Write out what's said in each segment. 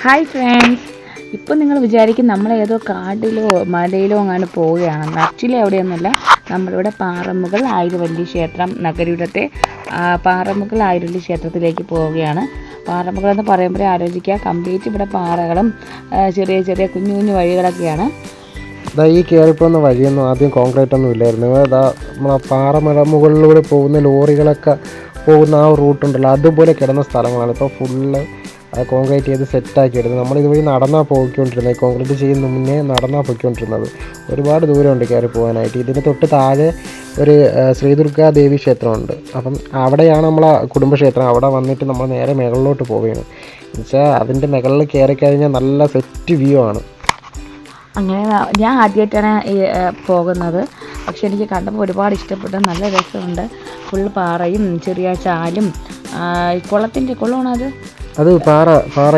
Hi friends ഇപ്പം നിങ്ങൾ വിചാരിക്കും നമ്മൾ ഏതോ കാട്ടിലോ മലയിലോ അങ്ങനെ പോവുകയാണെന്ന്. ആക്ച്വലി അവിടെയൊന്നുമല്ല. നമ്മളിവിടെ പാറമുകൾ ആയിരവല്ലി ക്ഷേത്രം നഗരയുടെ പാറമുകൾ ആയിരവല്ലി ക്ഷേത്രത്തിലേക്ക് പോവുകയാണ്. പാറമുകൾ എന്ന് പറയുമ്പോഴേ ആലോചിക്കുക. കംപ്ലീറ്റ് ഇവിടെ പാറകളും ചെറിയ ചെറിയ കുഞ്ഞു കുഞ്ഞു വഴികളൊക്കെയാണ്. ഇതാ ഈ കയറിപ്പോകുന്ന വഴിയൊന്നും ആദ്യം കോൺക്രീറ്റ് ഒന്നും ഇല്ലായിരുന്നു. ഇതാ നമ്മളെ പാറമല മുകളിലൂടെ പോകുന്ന ലോറികളൊക്കെ പോകുന്ന ആ റൂട്ടുണ്ടല്ലോ അതുപോലെ കിടന്ന സ്ഥലങ്ങളാണ്. ഇപ്പോൾ ഫുള്ള് കോൺക്രീറ്റ് ചെയ്ത് സെറ്റാക്കി എടുത്തത് നമ്മൾ ഇതുവഴി നടന്നാൽ പോയിക്കൊണ്ടിരുന്നത്. കോൺക്രീറ്റ് ചെയ്യുന്ന മുന്നേ നടന്നാൽ പോയിക്കൊണ്ടിരുന്നത്. ഒരുപാട് ദൂരമുണ്ട് കയറി പോകാനായിട്ട്. ഇതിന് തൊട്ട് താഴെ ഒരു ശ്രീദുർഗാ ദേവി ക്ഷേത്രമുണ്ട്. അപ്പം അവിടെയാണ് നമ്മളെ കുടുംബക്ഷേത്രം. അവിടെ വന്നിട്ട് നമ്മൾ നേരെ മുകളിലോട്ട് പോവുകയാണ്. എന്നുവെച്ചാൽ അതിന്റെ മുകളിൽ കയറി കഴിഞ്ഞാൽ നല്ല സെറ്റ് വ്യൂ ആണ്. അങ്ങനെ ഞാൻ ആദ്യമായിട്ടാണ് പോകുന്നത്. പക്ഷെ എനിക്ക് കണ്ടപ്പോൾ ഒരുപാട് ഇഷ്ടപ്പെട്ട നല്ല രസമുണ്ട്. ഫുൾ പാറയും ചെറിയ ചാലും കുളത്തിന്റെ കുളമാണോ അത് പാറ പാറ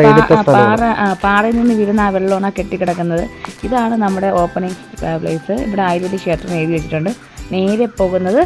പാറ പാറയിൽ നിന്ന് വീഴുന്ന ആ വെള്ളമാണ് കെട്ടിക്കിടക്കുന്നത്. ഇതാണ് നമ്മുടെ ഓപ്പണിംഗ് പ്ലേസ് ഇവിടെ ആയുർവേദ ക്ഷേത്രം എഴുതി വെച്ചിട്ടുണ്ട്. നേരെ പോകുന്നത്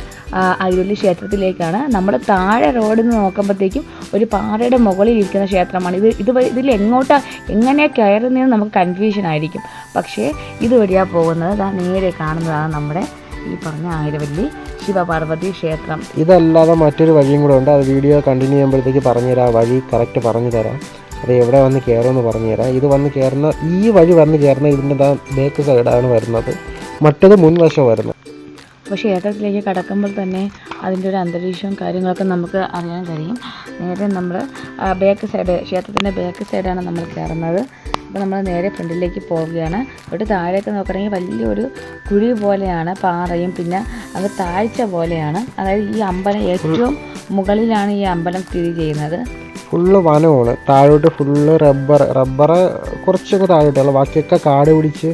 ആയുർവേദ ക്ഷേത്രത്തിലേക്കാണ്. നമ്മൾ താഴെ റോഡിൽ നിന്ന് നോക്കുമ്പോഴത്തേക്കും ഒരു പാറയുടെ മുകളിൽ ഇരിക്കുന്ന ക്ഷേത്രമാണ്. ഇത് ഇത് ഇതിൽ എങ്ങോട്ടാ എങ്ങനെ കയറുന്നതെന്ന് നമുക്ക് കൺഫ്യൂഷൻ ആയിരിക്കും. പക്ഷേ ഇതുവഴിയാണ് പോകുന്നത്. നേരെ കാണുന്നതാണ് നമ്മുടെ ഈ പറഞ്ഞ ആയിരവല്ലി ശിവപാർവതി ക്ഷേത്രം. ഇതല്ലാതെ മറ്റൊരു വഴിയും കൂടെ ഉണ്ട്. അത് വീഡിയോ കണ്ടിന്യൂ ചെയ്യുമ്പോഴത്തേക്ക് പറഞ്ഞുതരാം. വഴി കറക്റ്റ് പറഞ്ഞു തരാം അത് എവിടെ വന്ന് കയറുമെന്ന് പറഞ്ഞു തരാം ഇത് വന്ന് കയറുന്ന ഈ വഴി വന്ന് കയറുന്ന ഇതിന്റെ ദാ ബേക്ക് സൈഡാണ് വരുന്നത്. മറ്റത് മുൻവശം വരുന്നത്. അപ്പോൾ ക്ഷേത്രത്തിലേക്ക് കടക്കുമ്പോൾ തന്നെ അതിന്റെ ഒരു അന്തരീക്ഷവും കാര്യങ്ങളൊക്കെ നമുക്ക് അറിയാൻ കഴിയും. നേരെ നമ്മൾ ബേക്ക് സൈഡ് ക്ഷേത്രത്തിന്റെ ബേക്ക് സൈഡാണ് നമ്മൾ കയറുന്നത്. അപ്പോൾ നമ്മൾ നേരെ ഫ്രണ്ടിലേക്ക് പോവുകയാണ്. ഇവിടെ താഴേക്ക് നോക്കണമെങ്കിൽ വലിയൊരു കുഴി പോലെയാണ് പാറയും പിന്നെ അത് താഴ്ച പോലെയാണ്. അതായത് ഈ അമ്പലം ഏറ്റവും മുകളിലാണ് ഈ അമ്പലം സ്ഥിതി ചെയ്യുന്നത്. ഫുള്ള് വനമാണ്. താഴോട്ട് ഫുള്ള് റബ്ബർ റബ്ബർ കുറച്ചൊക്കെ താഴോട്ടുള്ള ബാക്കിയൊക്കെ കാട് പിടിച്ച്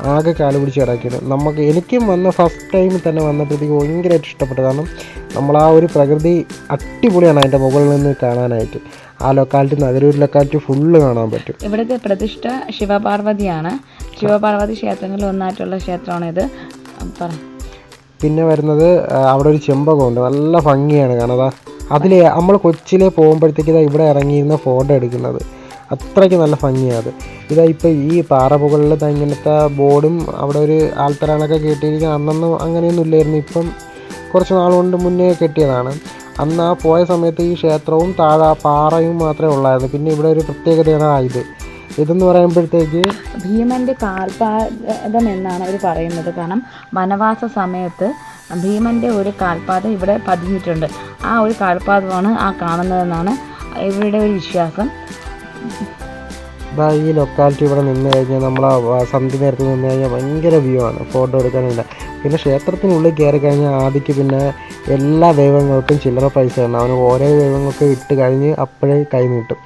ആകെ കാൽ പിടിച്ച് കിടക്കുന്നു നമുക്ക് എനിക്കും വന്ന ഫസ്റ്റ് ടൈം തന്നെ വന്നപ്പോഴത്തേക്ക് ഭയങ്കരമായിട്ട് ഇഷ്ടപ്പെട്ടു. കാരണം നമ്മൾ ആ ഒരു പ്രകൃതി അടിപൊളിയാണ് അതിന്റെ മുകളിൽ നിന്ന് കാണാനായിട്ട്. ആ ലൊക്കാലിറ്റി നഗരൂർ ലൊക്കാലിറ്റി ഫുള്ള് കാണാൻ പറ്റും. ഇവിടുത്തെ പ്രതിഷ്ഠ ശിവപാർവതിയാണ്. ശിവപാർവതി ക്ഷേത്രങ്ങളിൽ ഒന്നായിട്ടുള്ള ക്ഷേത്രമാണിത്. പറ. പിന്നെ വരുന്നത് അവിടെ ഒരു ചെമ്പകമുണ്ട്. നല്ല ഭംഗിയാണ് കാണാൻ അതിൽ നമ്മൾ കൊച്ചിലെ പോകുമ്പോഴത്തേക്ക് ഇതാ ഇവിടെ ഇറങ്ങിയിരുന്ന ഫോട്ടോ എടുക്കുന്നത്. അത്രയ്ക്ക് നല്ല ഭംഗിയാണ് അത്. ഇതാ ഇപ്പോൾ ഈ പാറ മുകളിൽ ഇങ്ങനത്തെ ബോർഡും അവിടെ ഒരു ആൽത്തറാണൊക്കെ കെട്ടിയിരിക്കുക അന്നൊന്നും അങ്ങനെയൊന്നും ഇല്ലായിരുന്നു. ഇപ്പം കുറച്ച് നാൾ കൊണ്ട് മുന്നേ കെട്ടിയതാണ്. അന്ന് ആ പോയ സമയത്ത് ഈ ക്ഷേത്രവും താഴെ പാറയും മാത്രമേ ഉള്ളായിരുന്നു. പിന്നെ ഇവിടെ ഒരു പ്രത്യേകതയാണ് ഇത്. ഇതെന്ന് പറയുമ്പോഴത്തേക്ക് ഭീമന്റെ കാൽപാദം എന്നാണ് അവർ പറയുന്നത്. കാരണം വനവാസ സമയത്ത് ഭീമന്റെ ഒരു കാൽപാദം ഇവിടെ പതിഞ്ഞിട്ടുണ്ട്. ആ ഒരു കാൽപാദമാണ് ആ കാണുന്നതെന്നാണ് ഇവരുടെ ഒരു വിശ്വാസം. ഇതാ ഈ ലൊക്കാലിറ്റി ഇവിടെ നിന്ന് കഴിഞ്ഞാൽ നമ്മൾ സന്ധി നേരത്ത് നിന്ന് കഴിഞ്ഞാൽ ഭയങ്കര വ്യൂ ആണ്. ഫോട്ടോ എടുക്കാനില്ല. പിന്നെ ക്ഷേത്രത്തിനുള്ളിൽ കയറി കഴിഞ്ഞാൽ ആദ്യക്ക് പിന്നെ എല്ലാ ദൈവങ്ങൾക്കും ചില്ലറ പൈസ ഉണ്ട് അവന് ഓരോ ദൈവങ്ങൾക്ക് ഇട്ട് കഴിഞ്ഞ് അപ്പോഴേ കൈ നീട്ടും.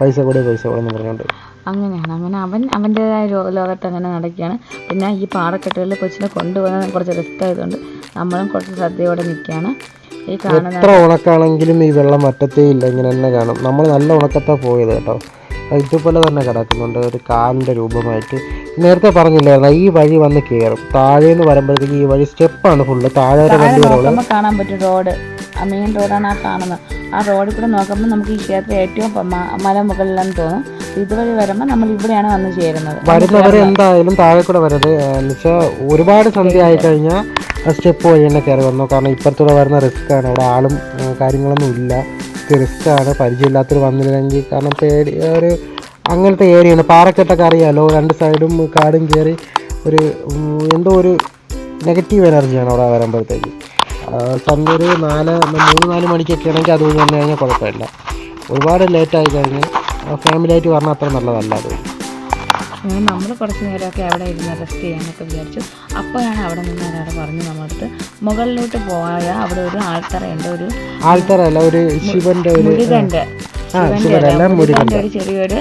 പൈസ കൂടി പൈസ കൂടെ എന്ന് പറഞ്ഞുകൊണ്ട് അങ്ങനെയാണ്. അങ്ങനെ അവൻ അവന്റെതായ ലോകത്ത് അങ്ങനെ നടക്കുകയാണ്. പിന്നെ ഈ പാറക്കെട്ടുകളിൽ കൊച്ചിനെ കൊണ്ടുപോകാൻ കുറച്ച് റിസ്ക് ആയതുകൊണ്ട് നമ്മളും കുറച്ച് ശ്രദ്ധയോടെ നിൽക്കുകയാണ്. ഈ കാണുന്ന എത്ര ഉണക്കാണെങ്കിലും ഈ വെള്ളം വറ്റത്തേ ഇല്ല. ഇങ്ങനെ തന്നെ കാണും. നമ്മൾ നല്ല ഉണക്കത്താണ് പോയത് കേട്ടോ. ഇതുപോലെ തന്നെ കിടക്കുന്നുണ്ട്. ഒരു കാലിന്റെ രൂപമായിട്ട്. നേരത്തെ പറഞ്ഞില്ലായിരുന്നു ഈ വഴി വന്ന് കയറും. താഴെ താഴേന്ന് വരുമ്പോഴത്തേക്ക് ഈ വഴി സ്റ്റെപ്പാണ് ഫുള്ള് താഴെ വരെ താഴെ വണ്ടി കാണാൻ പറ്റും റോഡ്. ആ മെയിൻ റോഡാണ് ആ കാണുന്നത്. ആ റോഡിൽ കൂടെ നോക്കുമ്പോൾ നമുക്ക് ഈ ക്ഷേത്രം ഏറ്റവും പ- മ- മലമുകളിലെന്ന് തോന്നും. ഇതുവഴി വരുമ്പോൾ നമ്മൾ ഇവിടെയാണ് വന്ന് ചേരുന്നത്. വരുന്നവർ എന്തായാലും താഴെ കൂടെ വരരുത്. എന്നുവെച്ചാൽ ഒരുപാട് സന്ധ്യ ആയി കഴിഞ്ഞാൽ സ്റ്റെപ്പ് വഴി തന്നെ കയറി വന്നു. കാരണം ഇപ്പുറത്തൂടെ വരുന്ന റിസ്ക് ആണ്. അവിടെ ആളും കാര്യങ്ങളൊന്നും ഇല്ല. റിസ്ക് ആണ് പരിചയമില്ലാത്തവർ വന്നില്ലെങ്കിൽ കാരണം പേടി ഒരു അങ്ങനത്തെ ഏരിയയാണ് പാറക്കെട്ടൊക്കെ അറിയാമല്ലോ രണ്ട് സൈഡും കാടും കയറി ഒരു എന്തോ ഒരു നെഗറ്റീവ് എനർജിയാണ് അവിടെ വരുമ്പോഴത്തേക്ക്. സന്ധ്യ ഒരു നാല് മൂന്ന് നാല് മണിക്കൊക്കെ ആണെങ്കിൽ അത് വന്നു കഴിഞ്ഞാൽ കുഴപ്പമില്ല. ഒരുപാട് ലേറ്റായി കഴിഞ്ഞാൽ ഫാമിലി ആയിട്ട് പറഞ്ഞാൽ അത്ര നല്ലതല്ല അത്. അങ്ങനെ നമ്മൾ കുറച്ച് നേരമൊക്കെ അവിടെ ഇരുന്ന് റെസ്റ്റ് ചെയ്യാനൊക്കെ വിചാരിച്ചു. അപ്പോഴാണ് അവിടെ നിന്ന് ഒരാൾ പറഞ്ഞു നമ്മളടുത്ത് മുകളിലോട്ട് പോയാൽ അവിടെ ഒരു ആൾത്തറയുണ്ട് ഒരു ആൾത്തറയല്ല ഒരു ശിവന്റെ ഒരു മുരുകന്റെ ഒരു ചെറിയൊരു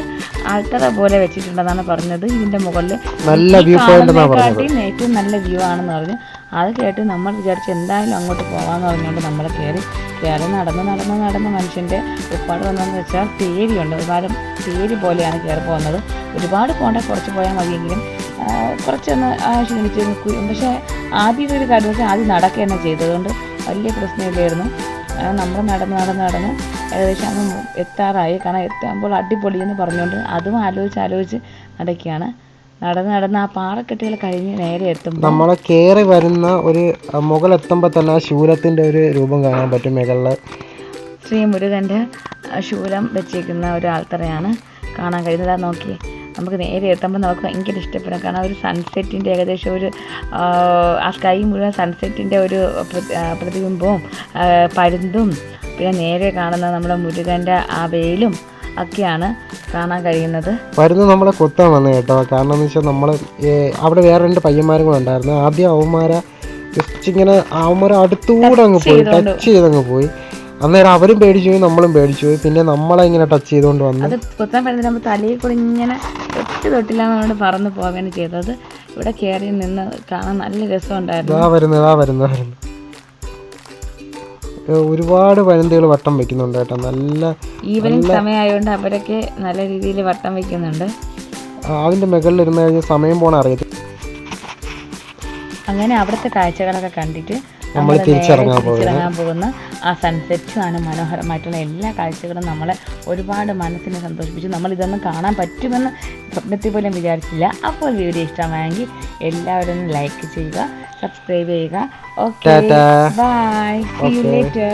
ആൾത്തറ പോലെ വെച്ചിട്ടുണ്ടെന്നാണ് പറഞ്ഞത്. ഇതിന്റെ മുകളിൽ നല്ല വ്യൂ പോയിന്റ് ഏറ്റവും നല്ല വ്യൂ ആണെന്ന് പറഞ്ഞു. അത് കേട്ട് നമ്മൾ വിചാരിച്ച് എന്തായാലും അങ്ങോട്ട് പോകാമെന്ന് പറഞ്ഞുകൊണ്ട് നമ്മൾ കയറി കയറി നടന്ന് നടന്ന് നടന്ന് മനുഷ്യന്റെ ഒരുപാട് വന്നതെന്ന് വെച്ചാൽ തേരിയുണ്ട് ഒരുപാട് തേരി പോലെയാണ് കയറി പോകുന്നത്. ഒരുപാട് പോകേണ്ട കുറച്ച് പോയാൽ മതിയെങ്കിലും കുറച്ചൊന്ന് ക്ഷീണിച്ച് നിൽക്കും പക്ഷേ ആദ്യം ഒരു കാര്യം വെച്ചാൽ ആദ്യം നടക്കുക തന്നെ ചെയ്തതുകൊണ്ട് വലിയ പ്രശ്നമില്ലായിരുന്നു. നമ്മൾ നടന്ന് നടന്ന് നടന്ന് ഏകദേശം അങ്ങ് എത്താറായി. കാരണം എത്തുമ്പോൾ അടിപൊളി എന്ന് പറഞ്ഞുകൊണ്ട് അതും ആലോചിച്ച് ആലോചിച്ച് നടക്കുകയാണ്. നടന്ന് നടന്ന് ആ പാറക്കെട്ടുകൾ കഴിഞ്ഞ് നേരെ എത്തും നമ്മളെ കയറി വരുന്ന ഒരു മുകളെത്തുമ്പോൾ തന്നെ ആ ശൂലത്തിന്റെ ഒരു രൂപം കാണാൻ പറ്റും മുകളിൽ ശ്രീ മുരുകന്റെ ശൂലം വെച്ചേക്കുന്ന ഒരു ആൾത്തറയാണ് കാണാൻ കഴിയുന്നത്. അത് നോക്കി നമുക്ക് നേരെ എത്തുമ്പോൾ നമുക്ക് ഭയങ്കര ഇഷ്ടപ്പെടും. കാരണം ഒരു സൺസെറ്റിന്റെ ഏകദേശം ഒരു ആ, സ്കൈ മുഴുവൻ സൺസെറ്റിന്റെ ഒരു പ്രതിബിംബവും പരുന്തും പിന്നെ നേരെ കാണുന്ന നമ്മുടെ മുരുകന്റെ ആ വെയിലും ഒക്കെയാണ് കാണാൻ കഴിയുന്നത്. വരുന്ന നമ്മളെ കൊത്താൻ വന്നു കേട്ടോ. കാരണം എന്ന് വെച്ചാൽ നമ്മൾ അവിടെ വേറെ രണ്ട് പയ്യന്മാരും കൂടെ ഉണ്ടായിരുന്നു. ആദ്യം അവന്മാര ജസ്റ്റ് ഇങ്ങനെ അവന്മാരെ അടുത്തുകൂടെ അങ്ങ് പോയി ടച്ച് ചെയ്തങ്ങ് പോയി. അന്നേരം അവരും പേടിച്ചു പോയി നമ്മളും പേടിച്ചു പോയി. പിന്നെ നമ്മളെ ഇങ്ങനെ ടച്ച് ചെയ്തുകൊണ്ട് വന്നു. അത് കുത്താൻ പറ്റുന്ന നമ്മൾ തലയിൽ കൂടി ഇങ്ങനെ തൊട്ട് തൊട്ടില്ല എന്നോട് പറന്ന് പോവുകയാണ് ചെയ്തത്. ഇവിടെ കയറി നിന്ന് കാണാൻ നല്ല രസം ഉണ്ടായിരുന്നു വരുന്നു ഇതാ വരുന്നു. ഒരുപാട് പരുന്തുകൾ വട്ടം വെക്കുന്നുണ്ട് കേട്ടോ. നല്ല ഈവനിങ് സമയമായതുകൊണ്ട് അവരൊക്കെ നല്ല രീതിയിൽ വട്ടം വെക്കുന്നുണ്ട്. അതിന്റെ മുകളിൽ ഇരുന്ന് കഴിഞ്ഞാൽ സമയം പോണ അറിയത്തില്ല. അങ്ങനെ അവിടുത്തെ കാഴ്ചകളൊക്കെ കണ്ടിട്ട് നമ്മൾ തിരിച്ചിറങ്ങാൻ പോകുന്ന ആ സൺസെറ്റ് ആണ് മനോഹരമായിട്ടുള്ള എല്ലാ കാഴ്ചകളും നമ്മളെ ഒരുപാട് മനസ്സിനെ സന്തോഷിപ്പിച്ചു. നമ്മൾ ഇതൊന്നും കാണാൻ പറ്റുമെന്ന് സ്വപ്നത്തിൽ പോലും വിചാരിച്ചില്ല. അപ്പോൾ വീഡിയോ ഇഷ്ടമായെങ്കിൽ എല്ലാവരും ലൈക്ക് ചെയ്യുക. സബ്സ്ക്രൈബ് ചെയ്യുക. Okay. Bye see you later